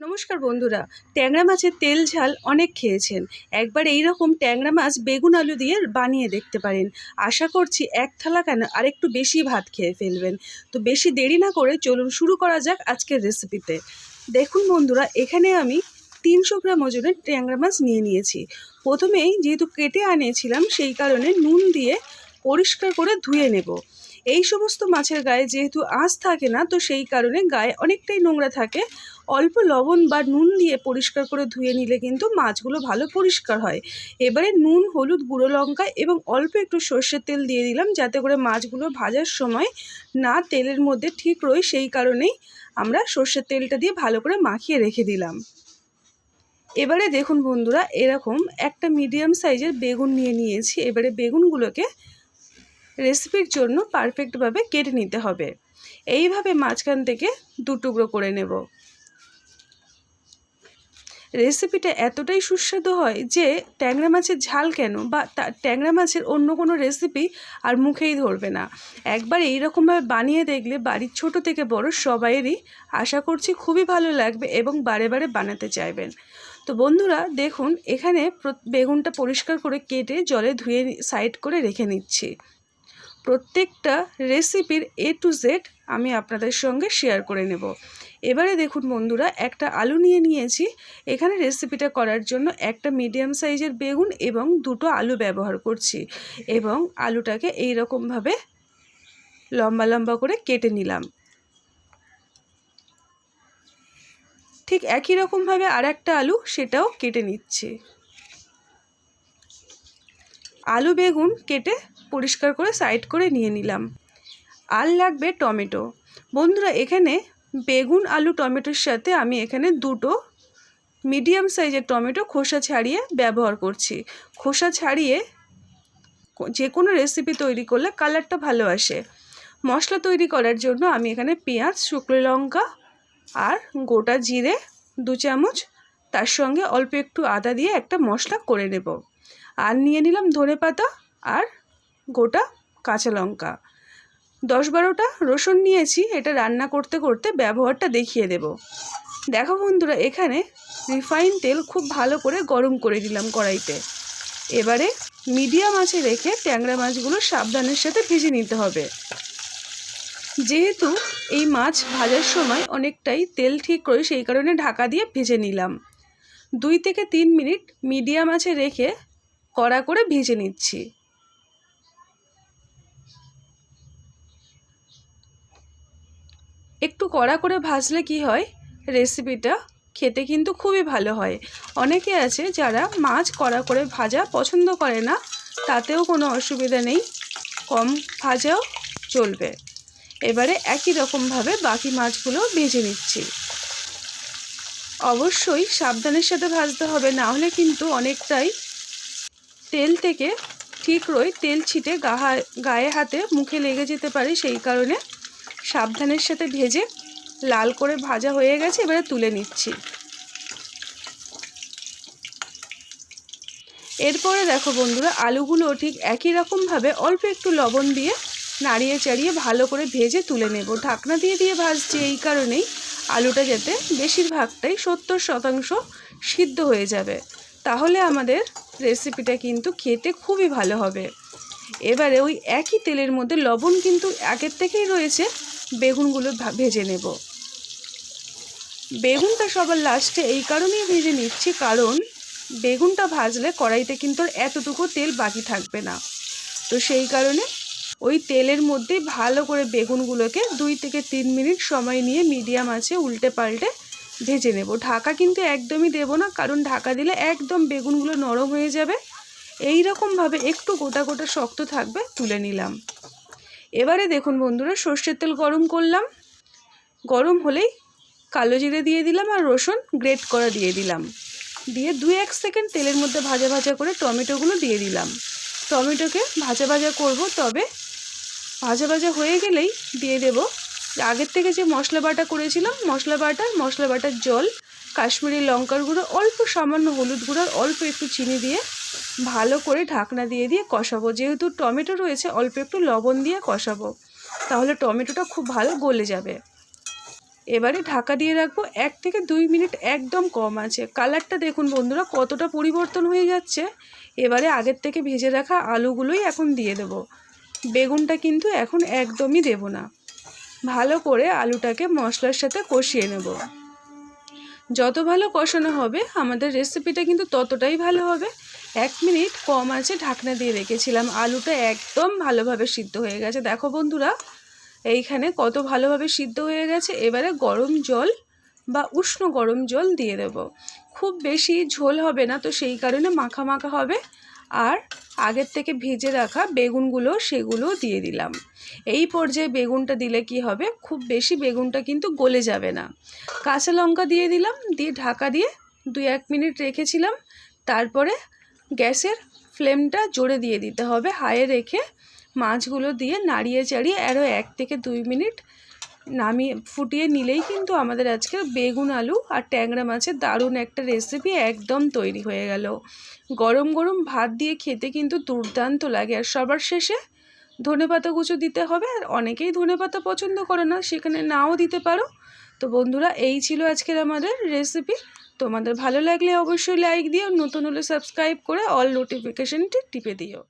নমস্কার বন্ধুরা, ট্যাংরা মাছের তেল ঝাল অনেক খেয়েছেন। একবার এই রকম ট্যাংরা মাছ বেগুন আলু দিয়ে বানিয়ে দেখতে পারেন। আশা করছি এক থালা কেন আরেকটু বেশি ভাত খেয়ে ফেলবেন। তো বেশি দেরি না করে চলুন শুরু করা যাক আজকের রেসিপিতে। দেখুন বন্ধুরা, এখানে আমি তিনশো গ্রাম ওজনের ট্যাংরা মাছ নিয়ে নিয়েছি। প্রথমেই যেহেতু কেটে আনিয়েছিলাম, সেই কারণে নুন দিয়ে পরিষ্কার করে ধুয়ে নেব। এই সমস্ত মাছের গায়ে যেহেতু আঁশ থাকে না, তো সেই কারণে গায়ে অনেকটাই নোংরা থাকে। অল্প লবণ বা নুন দিয়ে পরিষ্কার করে ধুয়ে নিলে কিন্তু মাছগুলো ভালো পরিষ্কার হয়। এবারে নুন, হলুদ, গুঁড়ো লঙ্কা এবং অল্প একটু সর্ষের তেল দিয়ে দিলাম যাতে করে মাছগুলো ভাজার সময় না তেলের মধ্যে ঠিক রয় সেই কারণেই আমরা সর্ষের তেলটা দিয়ে ভালো করে মাখিয়ে রেখে দিলাম। এবারে দেখুন বন্ধুরা, এরকম একটা মিডিয়াম সাইজের বেগুন নিয়ে নিয়েছি। এবারে বেগুনগুলোকে রেসিপির জন্য পারফেক্টভাবে কেটে নিতে হবে। এইভাবে মাঝখান থেকে দু টুকরো করে নেব। রেসিপিটা এতটাই সুস্বাদু হয় যে ট্যাংরা মাছের ঝাল কেন বা ট্যাংরা মাছের অন্য কোনো রেসিপি আর মুখেই ধরবে না। একবার এই রকমভাবে বানিয়ে দেখলে বাড়ির ছোট থেকে বড় সবাইয়েরই আশা করছি খুবই ভালো লাগবে এবং বারে বারে বানাতে চাইবেন। তো বন্ধুরা, দেখুন, এখানে বেগুনটা পরিষ্কার করে কেটে জলে ধুয়ে সাইড করে রেখে নিচ্ছি। প্রত্যেকটা রেসিপির এ টু জেড আমি আপনাদের সঙ্গে শেয়ার করে নেব। এবারে দেখুন বন্ধুরা, একটা আলু নিয়ে নিয়েছি। এখানে রেসিপিটা করার জন্য একটা মিডিয়াম সাইজের বেগুন এবং দুটো আলু ব্যবহার করছি এবং আলুটাকে এই রকমভাবে লম্বা লম্বা করে কেটে নিলাম। ঠিক একই রকমভাবে আর একটা আলু সেটাও কেটে নিচ্ছি। আলু, বেগুন কেটে পরিষ্কার করে সাইড করে নিয়ে নিলাম। আর লাগবে টমেটো। বন্ধুরা, এখানে বেগুন, আলু, টমেটোর সাথে আমি এখানে দুটো মিডিয়াম সাইজের টমেটো খোসা ছাড়িয়ে ব্যবহার করছি। খোসা ছাড়িয়ে যে কোনো রেসিপি তৈরি করলে কালারটা ভালো আসে। মশলা তৈরি করার জন্য আমি এখানে পেঁয়াজ, শুকনো লঙ্কা আর গোটা জিরে দু চামচ। তার সঙ্গে অল্প একটু আদা দিয়ে একটা মশলা করে নেব। আর নিয়ে নিলাম ধনে পাতা আর গোটা কাঁচা লঙ্কা। দশ বারোটা রসুন নিয়েছি, এটা রান্না করতে করতে ব্যবহারটা দেখিয়ে দেব। দেখো বন্ধুরা, এখানে রিফাইন তেল খুব ভালো করে গরম করে দিলাম কড়াইতে। এবারে মিডিয়াম আঁচে রেখে ট্যাংরা মাছগুলো সাবধানের সাথে ভেজে নিতে হবে। যেহেতু এই মাছ ভাজার সময় অনেকটাই তেল ঠিক করে সেই কারণে ঢাকা দিয়ে ভেজে নিলাম। দুই থেকে তিন মিনিট মিডিয়াম আঁচে রেখে কড়া করে ভেজে নিচ্ছি। একটু কড়া করে ভাজলে কি হয়? রেসিপিটা খেতে কিন্তু খুবই ভালো হয়। অনেকে আছে যারা মাছ কড়া করে ভাজা পছন্দ করে না, তাতেও কোনো অসুবিধা নেই। কম ভাজাও চলবে। এবারে একই রকমভাবে বাকি মাছগুলো ভেজে নিচ্ছি। অবশ্যই সাবধানের সাথে ভাজতে হবে, না হলে কিন্তু অনেকটাই তেল থেকে ঠিক রই তেল ছিটে গাহা গায়ে হাতে মুখে লেগে যেতে পারে, সেই কারণে সাবধানের সাথে ভেজে লাল করে ভাজা হয়ে গেছে, এবারে তুলে নিচ্ছি। এরপরে দেখো বন্ধুরা, আলুগুলো ঠিক একই রকমভাবে অল্প একটু লবণ দিয়ে নাড়িয়ে চাড়িয়ে ভালো করে ভেজে তুলে নেব। ঢাকনা দিয়ে দিয়ে ভাজছি এই কারণেই আলুটা যাতে বেশিরভাগটাই সত্তর শতাংশ সিদ্ধ হয়ে যাবে। তাহলে আমাদের রেসিপিটা কিন্তু খেতে খুবই ভালো হবে। এবারে ওই একই তেলের মধ্যে লবণ কিন্তু আগের থেকেই রয়েছে বেগুনগুলো ভেজে নেব। বেগুনটা সবার লাস্টে এই কারণেই ভেজে নিচ্ছি, কারণ বেগুনটা ভাজলে কড়াইতে কিন্তু এতটুকু তেল বাকি থাকবে না। তো সেই কারণে ওই তেলের মধ্যেই ভালো করে বেগুনগুলোকে দুই থেকে তিন মিনিট সময় নিয়ে মিডিয়াম আছে উল্টে পাল্টে ভেজে নেব। ঢাকা কিন্তু একদমই দেব না, কারণ ঢাকা দিলে একদম বেগুনগুলো নরম হয়ে যাবে। এই রকমভাবে একটু গোটা গোটা শক্ত থাকবে তুলে নিলাম। এবারে দেখুন বন্ধুরা, সর্ষের তেল গরম করলাম। গরম হলেই কালো জিরে দিয়ে দিলাম আর রসুন গ্রেট করা দিয়ে দিলাম। দিয়ে দু এক সেকেন্ড তেলের মধ্যে ভাজা ভাজা করে টমেটোগুলো দিয়ে দিলাম। টমেটোকে ভাজা ভাজা করব, তবে ভাজা ভাজা হয়ে গেলেই দিয়ে দেব। আগের থেকে যে মশলা বাটা করেছিলাম, মশলা বাটার মশলা বাটার জল, কাশ্মীরি লঙ্কার গুঁড়ো, অল্প সামান্য হলুদ গুঁড়ো অল্প একটু চিনি দিয়ে ভালো করে ঢাকনা দিয়ে দিয়ে কষাবো। যেহেতু টমেটো রয়েছে, অল্প একটু লবণ দিয়ে কষাবো। তাহলে টমেটোটা খুব ভালো গলে যাবে। এবারে ঢাকা দিয়ে রাখব এক থেকে দুই মিনিট একদম কম আছে। কালারটা দেখুন বন্ধুরা, কতটা পরিবর্তন হয়ে যাচ্ছে। এবারে আগের থেকে ভেজে রাখা আলুগুলোই এখন দিয়ে দেব। বেগুনটা কিন্তু এখন একদমই দেব না। ভালো করে আলুটাকে মশলার সাথে কষিয়ে নেব। যত ভালো কষানো হবে, আমাদের রেসিপিটা কিন্তু ততটাই ভালো হবে। এক মিনিট কম আছে ঢাকনা দিয়ে রেখেছিলাম। আলুটা একদম ভালোভাবে সিদ্ধ হয়ে গেছে। দেখো বন্ধুরা, এইখানে কত ভালোভাবে সিদ্ধ হয়ে গেছে। এবারে গরম জল বা উষ্ণ গরম জল দিয়ে দেব। খুব বেশি ঝোল হবে না, তো সেই কারণে মাখা মাখা হবে। আর আগের থেকে ভেজে রাখা বেগুনগুলো, সেগুলো দিয়ে দিলাম। এই পর্যায়ে বেগুনটা দিলে কি হবে? খুব বেশি বেগুনটা কিন্তু গলে যাবে না। কাঁচা লঙ্কা দিয়ে দিলাম, দিয়ে ঢাকা দিয়ে দুই এক মিনিট রেখেছিলাম। তারপরে গ্যাসের ফ্লেমটা জোরে দিয়ে দিতে হবে। হায়ে রেখে মাছগুলো দিয়ে নাড়িয়ে চাড়িয়ে আরও এক থেকে দুই মিনিট নামিয়ে ফুটিয়ে নিলেই কিন্তু আমাদের আজকে বেগুন আলু আর ট্যাংরা মাছের দারুণ একটা রেসিপি একদম তৈরি হয়ে গেল। গরম গরম ভাত দিয়ে খেতে কিন্তু দুর্দান্ত লাগে আর সবার শেষে ধনেপাতা কুচো দিতে হবে আর অনেকেই ধনেপাতা পছন্দ করে না, সেখানে নাও দিতে পারো। তো বন্ধুরা, এই ছিল আজকের আমাদের রেসিপি তোমাদের ভালো লাগলে অবশ্যই লাইক দিও নতুন হলে সাবস্ক্রাইব করে অল নোটিফিকেশানটি টিপে দিও।